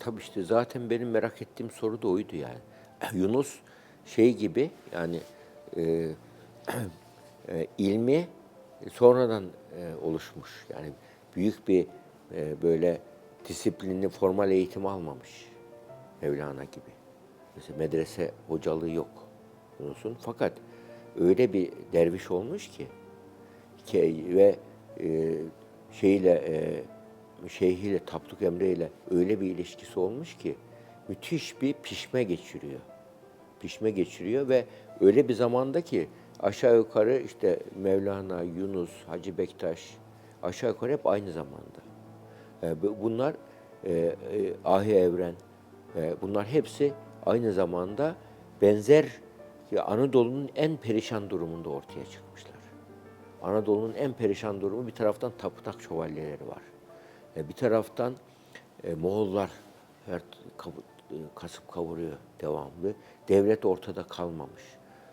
Tabii işte zaten benim merak ettiğim soru da oydu yani. Yunus şey gibi yani e, e, ilmi sonradan e, oluşmuş. Yani büyük bir e, böyle disiplinli formal eğitim almamış Mevlana gibi. Mesela medrese hocalığı yok Yunus'un. Fakat öyle bir derviş olmuş ki, ki ve e, şeyle e, şeyhiyle Tapduk Emre ile öyle bir ilişkisi olmuş ki müthiş bir pişme geçiriyor. Pişme geçiriyor ve öyle bir zamanda ki aşağı yukarı işte Mevlana, Yunus, Hacı Bektaş aşağı yukarı hep aynı zamanda. E, bu- bunlar e, e, Ahi Evren, e, bunlar hepsi aynı zamanda benzer Anadolu'nun en perişan durumunda ortaya çıkmışlar. Anadolu'nun en perişan durumu bir taraftan tapınak şövalyeleri var. E, bir taraftan e, Moğollar her kavu- e, kasıp kavuruyor devamlı. Devlet ortada kalmamış.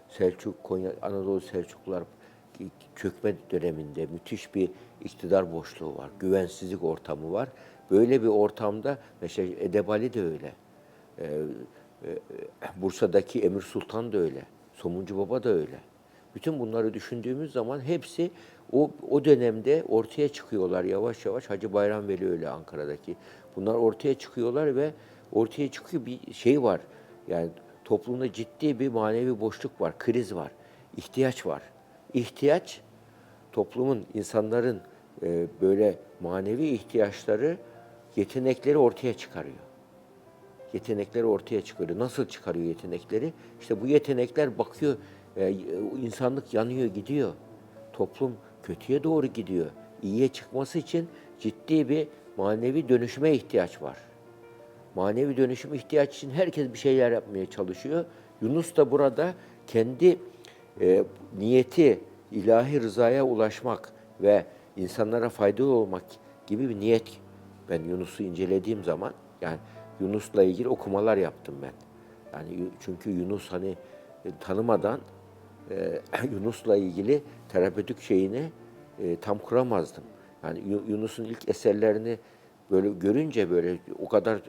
Selçuk, Konya, Anadolu Selçuklular çökme döneminde müthiş bir iktidar boşluğu var. Güvensizlik ortamı var. Böyle bir ortamda mesela Edebali de öyle. Ee, e, Bursa'daki Emir Sultan da öyle. Somuncu Baba da öyle. Bütün bunları düşündüğümüz zaman hepsi o, o dönemde ortaya çıkıyorlar yavaş yavaş. Hacı Bayram Veli öyle Ankara'daki. Bunlar ortaya çıkıyorlar ve ortaya çıkıyor bir şey var. Yani toplumda ciddi bir manevi boşluk var, kriz var, ihtiyaç var. İhtiyaç toplumun, insanların e, böyle manevi ihtiyaçları, yetenekleri ortaya çıkarıyor yetenekleri ortaya çıkarıyor. Nasıl çıkarıyor yetenekleri? İşte bu yetenekler bakıyor, e, insanlık yanıyor gidiyor. Toplum kötüye doğru gidiyor. İyiye çıkması için ciddi bir manevi dönüşüme ihtiyaç var. Manevi dönüşüm ihtiyaç için herkes bir şeyler yapmaya çalışıyor. Yunus da burada kendi e, niyeti ilahi rızaya ulaşmak ve insanlara faydalı olmak gibi bir niyet. Ben Yunus'u incelediğim zaman yani Yunus'la ilgili okumalar yaptım ben. Yani çünkü Yunus hani e, tanımadan e, Yunus'la ilgili terapötik şeyini e, tam kuramazdım. Yani Yu- Yunus'un ilk eserlerini böyle görünce böyle o kadar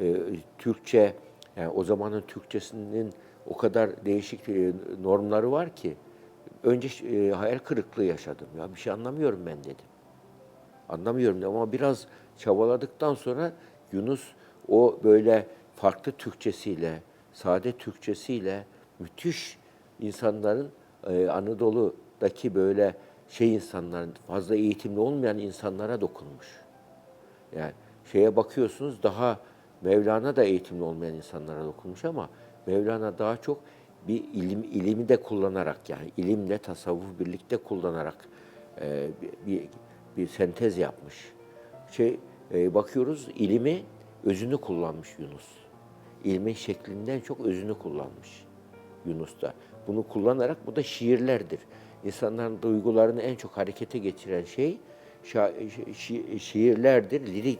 e, Türkçe yani o zamanın Türkçesinin o kadar değişik normları var ki önce hayal kırıklığı yaşadım. Ya bir şey anlamıyorum ben dedim. Anlamıyorum dedim ama biraz çabaladıktan sonra Yunus o böyle farklı Türkçesiyle, sade Türkçesiyle müthiş insanların e, Anadolu'daki böyle şey insanların, fazla eğitimli olmayan insanlara dokunmuş. Yani şeye bakıyorsunuz daha Mevlana da eğitimli olmayan insanlara dokunmuş ama Mevlana daha çok bir ilim ilimi de kullanarak yani ilimle tasavvuf birlikte kullanarak e, bir, bir, bir sentez yapmış. Şey e, bakıyoruz ilimi özünü kullanmış Yunus. İlmin şeklinden çok özünü kullanmış Yunus'ta. Bunu kullanarak bu da şiirlerdir. İnsanların duygularını en çok harekete geçiren şey şiirlerdir, lirik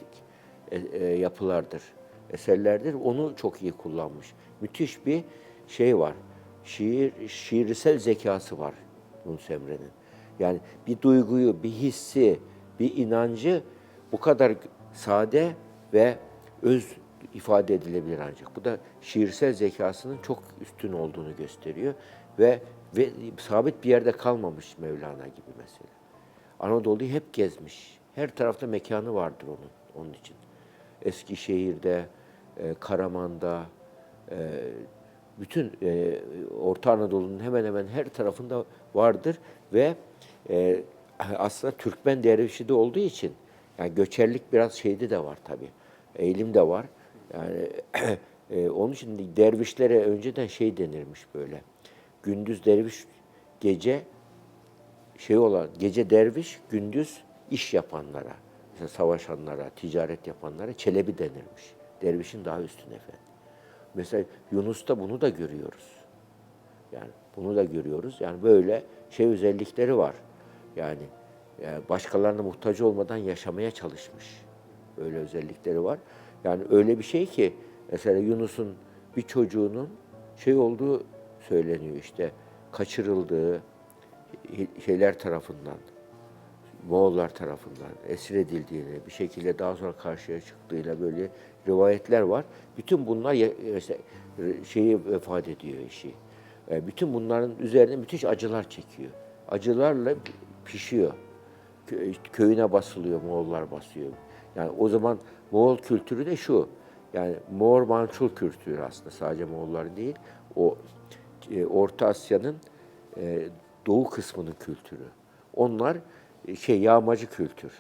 e, e, yapılardır, eserlerdir. Onu çok iyi kullanmış. Müthiş bir şey var. Şiir, şiirsel zekası var Yunus Emre'nin. Yani bir duyguyu, bir hissi, bir inancı bu kadar sade ve öz ifade edilebilir ancak. Bu da şiirsel zekasının çok üstün olduğunu gösteriyor ve ve sabit bir yerde kalmamış Mevlana gibi mesela. Anadolu'yu hep gezmiş. Her tarafta mekanı vardır onun onun için. Eskişehir'de, e, Karaman'da, e, bütün e, Orta Anadolu'nun hemen hemen her tarafında vardır ve e, aslında Türkmen dervişi de olduğu için yani göçerlik biraz şeyde de var tabii. Eğilim de var. Yani e, onun için dervişlere önceden şey denirmiş böyle. Gündüz derviş, gece şey olan gece derviş, gündüz iş yapanlara, mesela savaşanlara, ticaret yapanlara çelebi denirmiş. Dervişin daha üstün efendim. Mesela Yunus'ta bunu da görüyoruz. Yani bunu da görüyoruz. Yani böyle şey özellikleri var. Yani, yani başkalarına muhtaç olmadan yaşamaya çalışmış. Öyle özellikleri var. Yani öyle bir şey ki mesela Yunus'un bir çocuğunun şey olduğu söyleniyor işte kaçırıldığı şeyler tarafından Moğollar tarafından esir edildiğini, bir şekilde daha sonra karşıya çıktığıyla böyle rivayetler var. Bütün bunlar şeyi vefat ediyor eşi. E, Bütün bunların üzerine müthiş acılar çekiyor. Acılarla pişiyor. Kö- Köyüne basılıyor, Moğollar basıyor. Yani o zaman Moğol kültürü de şu. Yani Moğol Mançul kültürü aslında sadece Moğollar değil. O e, Orta Asya'nın e, doğu kısmının kültürü. Onlar e, şey yağmacı kültür.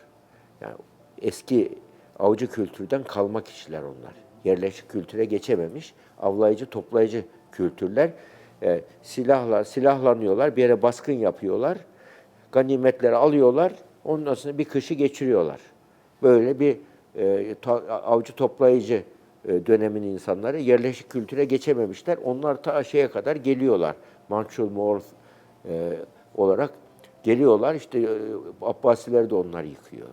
Yani eski avcı kültürden kalma kişiler onlar. Yerleşik kültüre geçememiş avlayıcı toplayıcı kültürler. E, silahla silahlanıyorlar, bir yere baskın yapıyorlar. Ganimetleri alıyorlar. Ondan sonra bir kışı geçiriyorlar. Böyle bir e, ta- avcı toplayıcı dönemin insanları yerleşik kültüre geçememişler. Onlar ta şeye kadar geliyorlar. Mançul, Moğol e, olarak geliyorlar. İşte e, Abbasiler de onlar yıkıyor.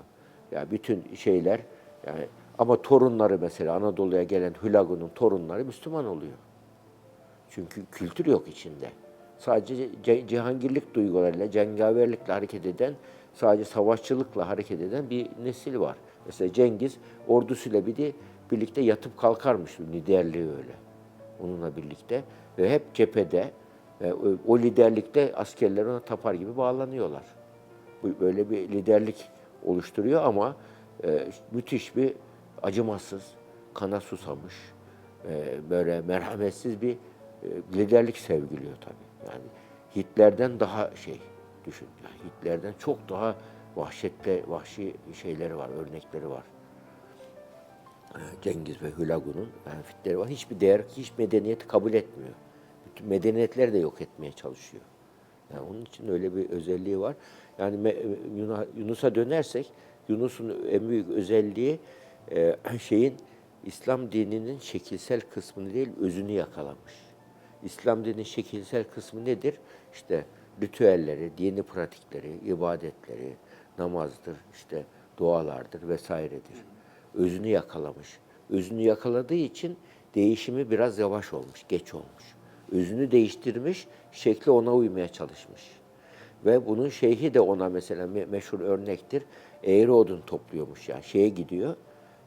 Yani bütün şeyler yani ama torunları mesela Anadolu'ya gelen Hülagu'nun torunları Müslüman oluyor. Çünkü kültür yok içinde. Sadece ce- cihangirlik duygularıyla, cengaverlikle hareket eden, sadece savaşçılıkla hareket eden bir nesil var. Mesela Cengiz ordusuyla bir de birlikte yatıp kalkarmış liderliği öyle. Onunla birlikte ve hep cephede e, o- liderlikte askerler ona tapar gibi bağlanıyorlar. Böyle bir liderlik oluşturuyor ama e, müthiş bir acımasız, kana susamış, e, böyle merhametsiz bir liderlik sevgiliyor tabii. Yani Hitler'den daha şey düşün. Hitler'den çok daha vahşetle vahşi şeyleri var, örnekleri var. E, Cengiz ve Hülagu'nun menfitleri var. Hiçbir değer, hiç medeniyeti kabul etmiyor. Bütün medeniyetleri de yok etmeye çalışıyor. Yani onun için öyle bir özelliği var. Yani Yuna- Yunus'a dönersek, Yunus'un en büyük özelliği e, şeyin İslam dininin şekilsel kısmını değil, özünü yakalamış. İslam dininin şekilsel kısmı nedir? İşte ritüelleri, dini pratikleri, ibadetleri, namazdır, işte dualardır vesairedir. Özünü yakalamış. Özünü yakaladığı için değişimi biraz yavaş olmuş, geç olmuş. Özünü değiştirmiş, şekli ona uymaya çalışmış. Ve bunun şeyhi de ona mesela me- meşhur örnektir. Eğri odun topluyormuş yani şeye gidiyor,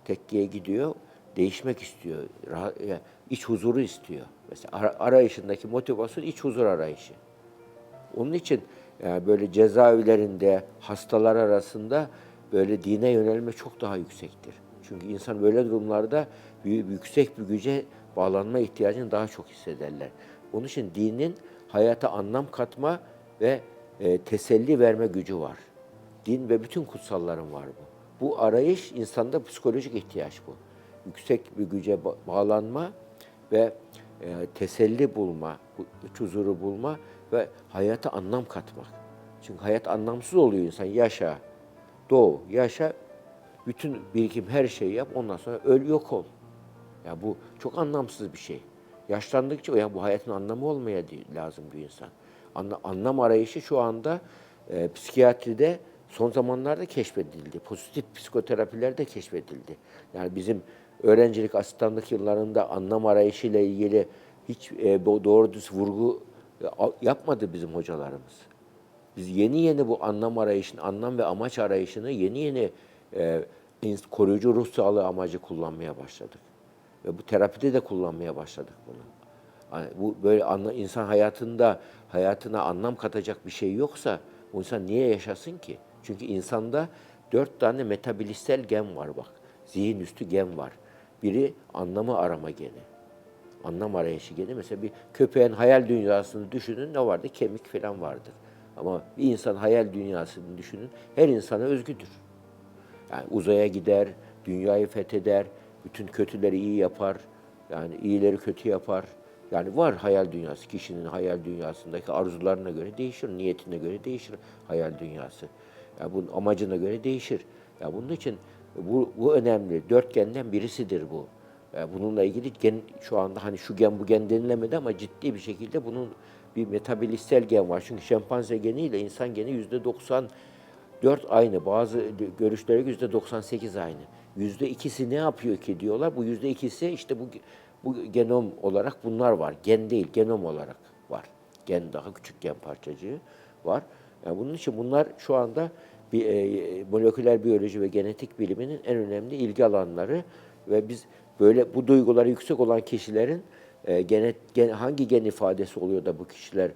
tekkiye gidiyor, değişmek istiyor. Rahat, yani iç huzuru istiyor. Mesela ara- arayışındaki motivasyon iç huzur arayışı. Onun için yani böyle cezaevlerinde hastalar arasında böyle dine yönelme çok daha yüksektir. Çünkü insan böyle durumlarda yüksek bir güce bağlanma ihtiyacını daha çok hissederler. Onun için dinin hayata anlam katma ve e, teselli verme gücü var. Din ve bütün kutsalların var bu. Bu arayış insanda psikolojik ihtiyaç bu. Yüksek bir güce ba- bağlanma ve e, teselli bulma, bu iç huzuru bulma ve hayata anlam katmak. Çünkü hayat anlamsız oluyor insan. Yaşa, doğu, yaşa, bütün birikim her şeyi yap, ondan sonra öl, yok ol. Ya bu çok anlamsız bir şey. Yaşlandıkça ya bu hayatın anlamı olmaya lazım bir insan. Anla- anlam arayışı şu anda e, psikiyatride son zamanlarda keşfedildi. Pozitif psikoterapilerde keşfedildi. Yani bizim öğrencilik, asistanlık yıllarında anlam arayışıyla ilgili hiç e, doğru düz vurgu e, yapmadı bizim hocalarımız. Biz yeni yeni bu anlam arayışını, anlam ve amaç arayışını yeni yeni e, ins- koruyucu ruh sağlığı amacı kullanmaya başladık. Ve bu terapide de kullanmaya başladık bunu. Yani bu böyle anla, insan hayatında hayatına anlam katacak bir şey yoksa bu insan niye yaşasın ki? Çünkü insanda dört tane metabilistel gen var bak. Zihin üstü gen var. Biri anlamı arama geni. Anlam arayışı geni. Mesela bir köpeğin hayal dünyasını düşünün ne vardı? Kemik falan vardır. Ama bir insan hayal dünyasını düşünün. Her insana özgüdür. Yani uzaya gider, dünyayı fetheder, bütün kötüleri iyi yapar, yani iyileri kötü yapar. Yani var hayal dünyası. Kişinin hayal dünyasındaki arzularına göre değişir, niyetine göre değişir hayal dünyası. Ya bunun amacına göre değişir. Ya bunun için bu, bu önemli. Dörtgenden birisidir bu. Ya bununla ilgili gen, şu anda hani şu gen bu gen denilemedi ama ciddi bir şekilde bunun bir metabolistsel gen var. Çünkü şempanze geniyle insan geni yüzde 90 4 aynı. Bazı görüşlere yüzde 98 aynı. Yüzde ikisi ne yapıyor ki diyorlar. Bu yüzde ikisi işte bu bu genom olarak bunlar var. Gen değil, genom olarak var. Gen daha küçük gen parçacığı var. Yani bunun için bunlar şu anda bir, e, moleküler biyoloji ve genetik biliminin en önemli ilgi alanları ve biz böyle bu duyguları yüksek olan kişilerin e, genet, gen, hangi gen ifadesi oluyor da bu kişiler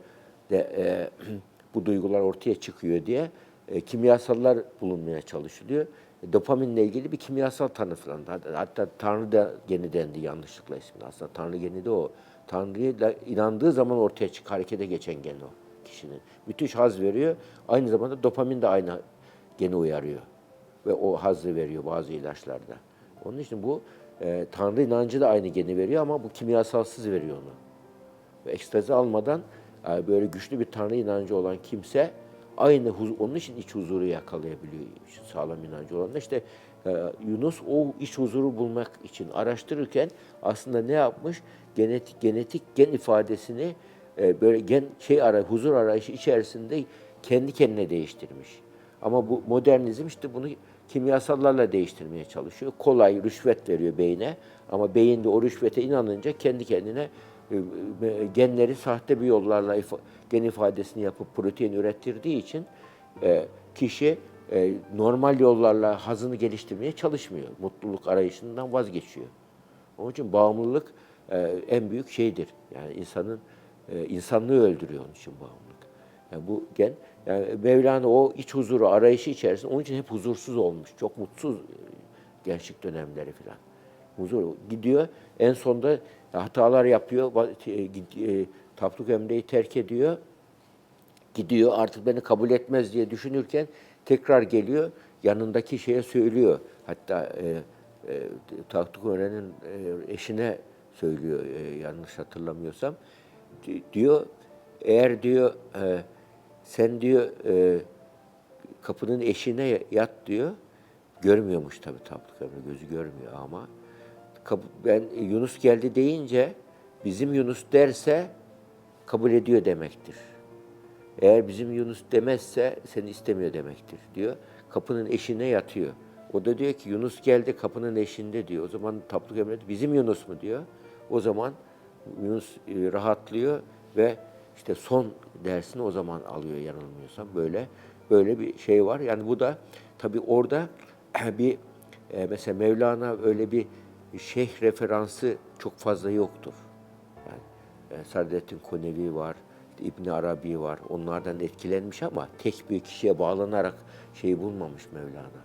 de e, bu duygular ortaya çıkıyor diye e, kimyasallar bulunmaya çalışılıyor. E, dopaminle ilgili bir kimyasal tanımlandı. Hatta, Tanrı da geni dendi yanlışlıkla ismini. Aslında Tanrı geni de o. Tanrı'ya inandığı zaman ortaya çık, harekete geçen gen o kişinin. Müthiş haz veriyor. Aynı zamanda dopamin de aynı geni uyarıyor. Ve o hazzı veriyor bazı ilaçlarda. Onun için bu e, Tanrı inancı da aynı geni veriyor ama bu kimyasalsız veriyor onu. Ve ekstazi almadan e, böyle güçlü bir Tanrı inancı olan kimse aynı onun için iç huzuru yakalayabiliyor. Sağlam inancı olan işte e, Yunus o iç huzuru bulmak için araştırırken aslında ne yapmış? Genetik genetik gen ifadesini e, böyle gen şey ara huzur arayışı içerisinde kendi kendine değiştirmiş. Ama bu modernizm işte bunu kimyasallarla değiştirmeye çalışıyor. Kolay rüşvet veriyor beyne ama beyin de o rüşvete inanınca kendi kendine genleri sahte bir yollarla gen ifadesini yapıp protein ürettirdiği için e, kişi e, normal yollarla hazını geliştirmeye çalışmıyor. Mutluluk arayışından vazgeçiyor. Onun için bağımlılık e, en büyük şeydir. Yani insanın e, insanlığı öldürüyor onun için bağımlılık. Yani bu gen yani Mevlana o iç huzuru arayışı içerisinde onun için hep huzursuz olmuş. Çok mutsuz e, gençlik dönemleri falan. Huzur gidiyor. En sonda hatalar yapıyor. e, e, Tapduk Emre'yi terk ediyor. Gidiyor artık beni kabul etmez diye düşünürken tekrar geliyor. Yanındaki şeye söylüyor. Hatta e, e, Tapduk Emre'nin e, eşine söylüyor e, yanlış hatırlamıyorsam. Di- diyor eğer diyor e, sen diyor e, kapının eşiğine yat diyor. Görmüyormuş tabii Tapduk Emre gözü görmüyor ama ben Yunus geldi deyince bizim Yunus derse kabul ediyor demektir. Eğer bizim Yunus demezse seni istemiyor demektir diyor. Kapının eşine yatıyor. O da diyor ki Yunus geldi kapının eşinde diyor. O zaman Tapduk Emre de, bizim Yunus mu diyor. O zaman Yunus e, rahatlıyor ve işte son dersini o zaman alıyor yanılmıyorsam böyle böyle bir şey var. Yani bu da tabii orada bir e, mesela Mevlana öyle bir şeyh referansı çok fazla yoktur. Yani e, Saadettin Konevi var, İbn Arabi var. Onlardan etkilenmiş ama tek bir kişiye bağlanarak şeyi bulmamış Mevlana.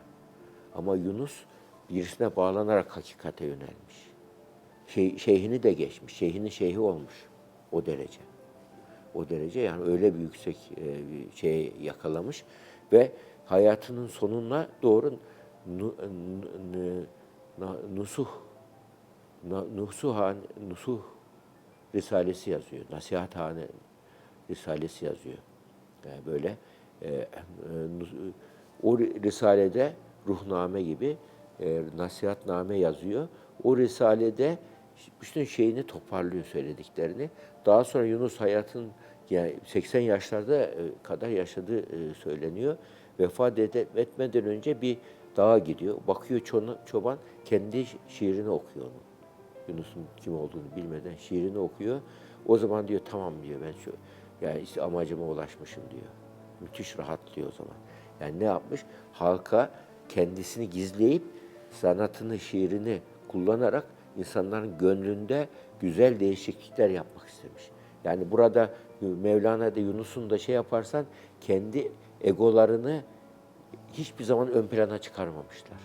Ama Yunus birisine bağlanarak hakikate yönelmiş. Şey, şeyhini de geçmiş. Şeyhinin şeyhi olmuş o derece. O derece yani öyle bir yüksek e, bir şey yakalamış ve hayatının sonuna doğru nusuh nusuhan nusuh risalesi yazıyor. Nasihathane risalesi yazıyor. Yani böyle e, e, o risalede ruhname gibi e, nasihatname yazıyor. O risalede bütün şeyini toparlıyor söylediklerini. Daha sonra Yunus hayatın yani 80 yaşlarda e, kadar yaşadığı e, söyleniyor. Vefat ede- etmeden önce bir dağa gidiyor. Bakıyor çoban kendi şiirini okuyor onun. Yunus'un kim olduğunu bilmeden şiirini okuyor. O zaman diyor tamam diyor ben şu yani işte amacıma ulaşmışım diyor. Müthiş rahatlıyor o zaman. Yani ne yapmış? Halka kendisini gizleyip sanatını, şiirini kullanarak insanların gönlünde güzel değişiklikler yapmak istemiş. Yani burada Mevlana'da Yunus'un da şey yaparsan kendi egolarını hiçbir zaman ön plana çıkarmamışlar.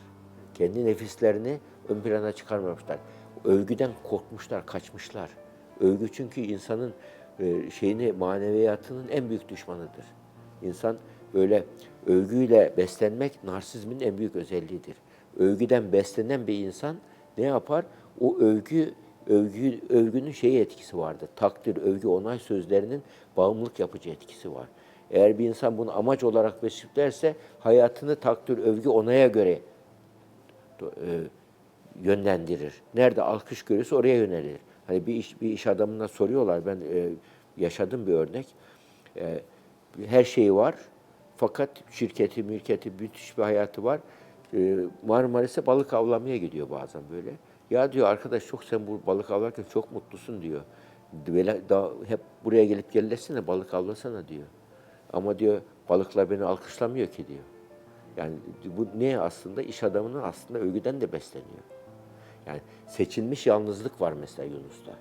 Kendi nefislerini ön plana çıkarmamışlar. Övgüden korkmuşlar, kaçmışlar. Övgü çünkü insanın e, şeyini, maneviyatının en büyük düşmanıdır. İnsan böyle övgüyle beslenmek narsizmin en büyük özelliğidir. Övgüden beslenen bir insan ne yapar? O övgü övgü övgünün şeyi etkisi vardır. Takdir, övgü, onay sözlerinin bağımlılık yapıcı etkisi var. Eğer bir insan bunu amaç olarak beslerse hayatını takdir, övgü, onaya göre e, yönlendirir. Nerede alkış görürse oraya yönelir. Hani bir iş bir iş adamına soruyorlar. Ben e, yaşadım bir örnek. E, her şeyi var. Fakat şirketi, mülkiyeti, müthiş bir hayatı var. E, Marmaris'e balık avlamaya gidiyor bazen böyle. Ya diyor arkadaş çok sen bu balık avlarken çok mutlusun diyor. Böyle daha hep buraya gelip gelesene balık avlasana diyor. Ama diyor balıklar beni alkışlamıyor ki diyor. Yani bu ne aslında? iş adamının aslında övgüden de besleniyor. Yani seçilmiş yalnızlık var mesela Yunus'ta.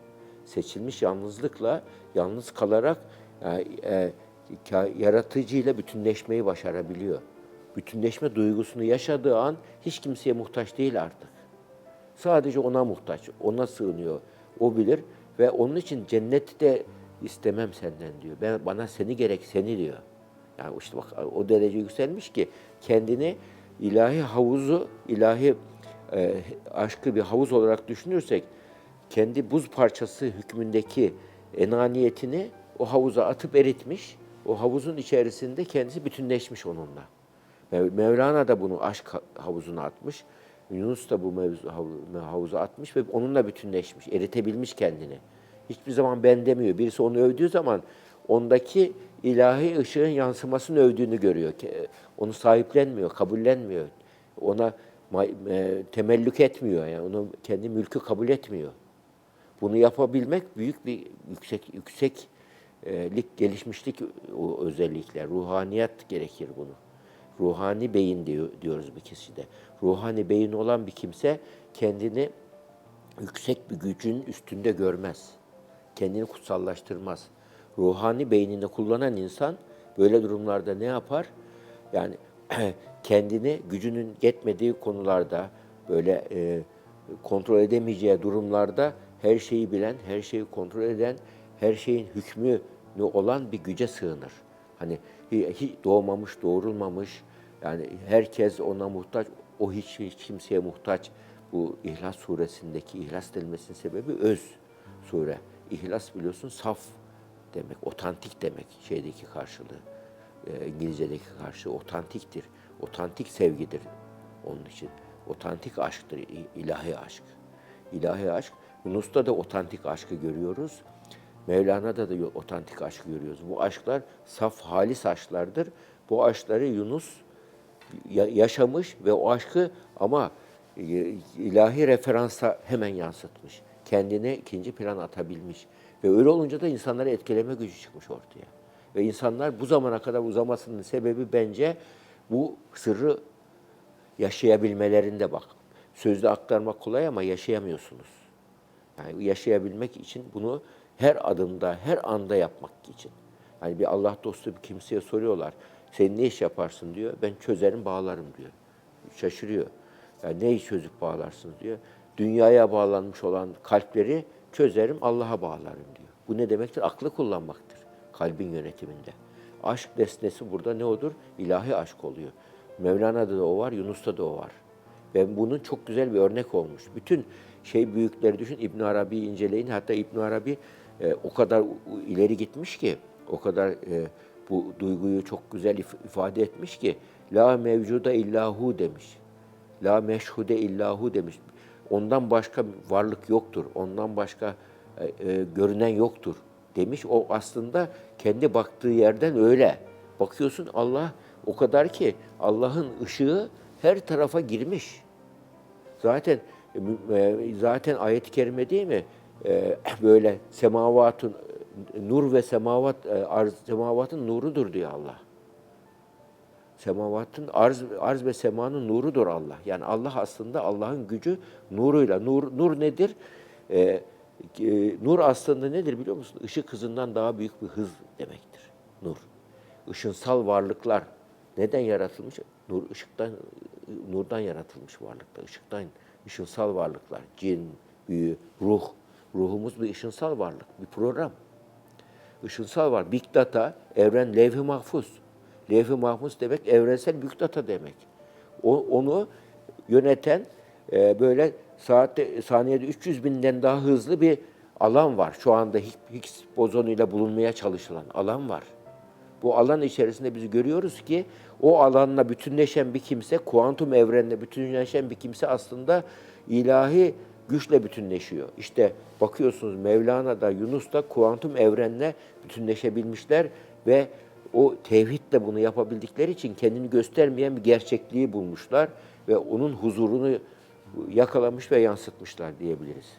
Seçilmiş yalnızlıkla yalnız kalarak e, yaratıcıyla bütünleşmeyi başarabiliyor. Bütünleşme duygusunu yaşadığı an hiç kimseye muhtaç değil artık. Sadece ona muhtaç, ona sığınıyor. O bilir ve onun için cenneti de istemem senden diyor. Ben bana seni gerek seni diyor. Yani işte bak o derece yükselmiş ki kendini ilahi havuzu, ilahi e, aşkı bir havuz olarak düşünürsek kendi buz parçası hükmündeki enaniyetini o havuza atıp eritmiş. O havuzun içerisinde kendisi bütünleşmiş onunla. Mev- Mevlana da bunu aşk ha- havuzuna atmış. Yunus da bu mevzu, hav- havuza atmış ve onunla bütünleşmiş, eritebilmiş kendini. Hiçbir zaman ben demiyor. Birisi onu övdüğü zaman ondaki ilahi ışığın yansımasını övdüğünü görüyor. Onu sahiplenmiyor, kabullenmiyor. Ona temellük etmiyor. Yani onu kendi mülkü kabul etmiyor. Bunu yapabilmek büyük bir yüksek yükseklik, gelişmişlik o özellikler. Ruhaniyet gerekir bunu. Ruhani beyin diyor, diyoruz bir kişide. Ruhani beyin olan bir kimse kendini yüksek bir gücün üstünde görmez. Kendini kutsallaştırmaz. Ruhani beynini kullanan insan böyle durumlarda ne yapar? Yani kendini gücünün yetmediği konularda böyle e, kontrol edemeyeceği durumlarda her şeyi bilen, her şeyi kontrol eden, her şeyin hükmü olan bir güce sığınır. Hani hi- hiç doğmamış, doğrulmamış, yani herkes ona muhtaç, o hiç, hiç kimseye muhtaç. Bu İhlas suresindeki İhlas denilmesinin sebebi öz sure. İhlas biliyorsun saf demek, otantik demek şeydeki karşılığı. E, İngilizce'deki karşılığı otantiktir. Otantik sevgidir onun için. Otantik aşktır, ilahi aşk. İlahi aşk, Yunus'ta da otantik aşkı görüyoruz. Mevlana'da da otantik aşkı görüyoruz. Bu aşklar saf, halis aşklardır. Bu aşkları Yunus ya- yaşamış ve o aşkı ama e, ilahi referansa hemen yansıtmış. Kendine ikinci plan atabilmiş. Ve öyle olunca da insanları etkileme gücü çıkmış ortaya. Ve insanlar bu zamana kadar uzamasının sebebi bence bu sırrı yaşayabilmelerinde bak. Sözde aktarmak kolay ama yaşayamıyorsunuz. Yani yaşayabilmek için bunu her adımda, her anda yapmak için. Yani bir Allah dostu bir kimseye soruyorlar. Sen ne iş yaparsın diyor. Ben çözerim, bağlarım diyor. Şaşırıyor. Yani ne çözüp bağlarsınız diyor. Dünyaya bağlanmış olan kalpleri çözerim, Allah'a bağlarım diyor. Bu ne demektir? Aklı kullanmaktır kalbin yönetiminde. Aşk nesnesi burada ne odur? İlahi aşk oluyor. Mevlana'da da o var, Yunus'ta da o var. Ve bunun çok güzel bir örnek olmuş. Bütün şey büyükleri düşün, İbn Arabi inceleyin. Hatta İbn Arabi e, o kadar ileri gitmiş ki, o kadar e, bu duyguyu çok güzel if- ifade etmiş ki, la mevcuda illahu demiş. La meşhude illahu demiş. Ondan başka varlık yoktur. Ondan başka e, e, görünen yoktur demiş. O aslında kendi baktığı yerden öyle. Bakıyorsun Allah o kadar ki Allah'ın ışığı her tarafa girmiş. Zaten e, zaten ayet-i kerime değil mi? E, Böyle semavatın nur ve semavat e, arz semavatın nurudur diyor Allah. Semavatın arz arz ve semanın nurudur Allah. Yani Allah aslında Allah'ın gücü nuruyla. Nur nur nedir? Ee, e, nur aslında nedir biliyor musun? Işık hızından daha büyük bir hız demektir. Nur. Işınsal varlıklar neden yaratılmış? Nur ışıktan nurdan yaratılmış varlıklar. Işıktan ışınsal varlıklar. Cin, büyü, ruh. Ruhumuz bir ışınsal varlık, bir program ışınsal var. Big data, evren levh-i mahfuz. Levh-i mahfuz demek evrensel büyük data demek. O, onu yöneten e, böyle saatte saniyede 300 binden daha hızlı bir alan var. Şu anda Higgs- bozonuyla bulunmaya çalışılan alan var. Bu alan içerisinde biz görüyoruz ki o alanla bütünleşen bir kimse, kuantum evrenle bütünleşen bir kimse aslında ilahi güçle bütünleşiyor. İşte bakıyorsunuz Mevlana'da, Yunus'ta kuantum evrenle bütünleşebilmişler ve o tevhidle bunu yapabildikleri için kendini göstermeyen bir gerçekliği bulmuşlar ve onun huzurunu yakalamış ve yansıtmışlar diyebiliriz.